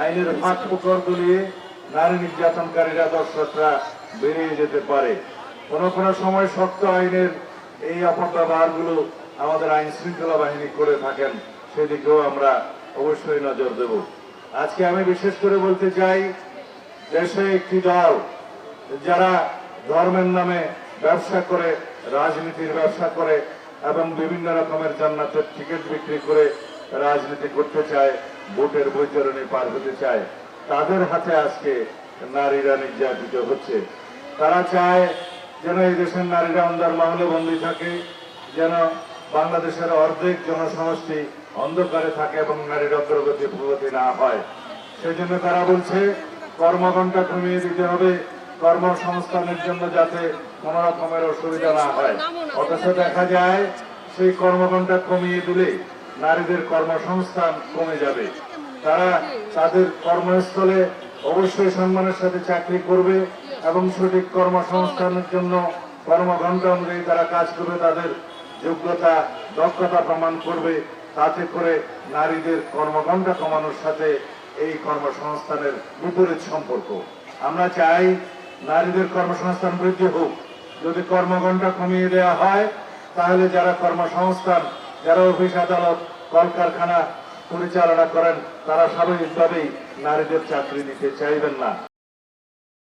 আইনের ফাঁক ফোকর নারী নির্যাতনকারীরা দর্শকরা বেরিয়ে যেতে পারে। কোনো কোনো সময় শক্ত আইনের এই অপব্যবহারগুলো আমাদের আইন শৃঙ্খলা বাহিনী করে থাকেন, সেদিকেও আমরা অবশ্যই নজর দেব। আজকে আমি বিশেষ করে বলতে চাই, দেশে একটি দল যারা ধর্মের নামে ব্যবসা করে, রাজনীতির ব্যবসা করে এবং বিভিন্ন রকমের জান্নাতের টিকিট বিক্রি করে রাজনীতি করতে চায় ভোটের বৈতরণী পার হতে চায়, তাদের হাতে আজকে নারীরা নির্যাতিত হচ্ছে। তারা চায় যেন এই দেশের নারীরা অন্ধার মহলে বন্দী থাকে, যেন বাংলাদেশের অর্ধেক জনসমষ্টি অন্ধকারে থাকে এবং নারীর অগ্রগতি প্রগতি না হয়। সেই জন্য তারা বলছে, কর্মঘণ্টা কমিয়ে দিতে হবে, কর্মসংস্থানের জন্য যাতে কোন রকমের অসুবিধা না হয়। অথচ দেখা যায়, সেই কর্মঘণ্টা কমিয়ে দিলে নারীদের কর্মসংস্থান কমে যাবে। তারা তাদের কর্মস্থলে অবশ্যই সম্মানের সাথে চাকরি করবে এবং সঠিক কর্মসংস্থানের জন্য কর্মঘণ্টা অনুযায়ী তারা কাজ করবে, তাদের যোগ্যতা, দক্ষতা প্রমাণ করবে। তাতে করে নারীদের কর্মঘণ্টা কমানোর সাথে এই কর্মসংস্থানের বিপরীত সম্পর্ক। আমরা চাই নারীদের কর্মসংস্থান বৃদ্ধি হোক। যদি কর্মঘণ্টা কমিয়ে দেওয়া হয়, তাহলে যারা কর্মসংস্থান যারা অফিস আদালত কলকারখানা পরিচালনা করেন তারা স্বাভাবিকভাবেই নারীদের চাকরি দিতে চাইবেন না।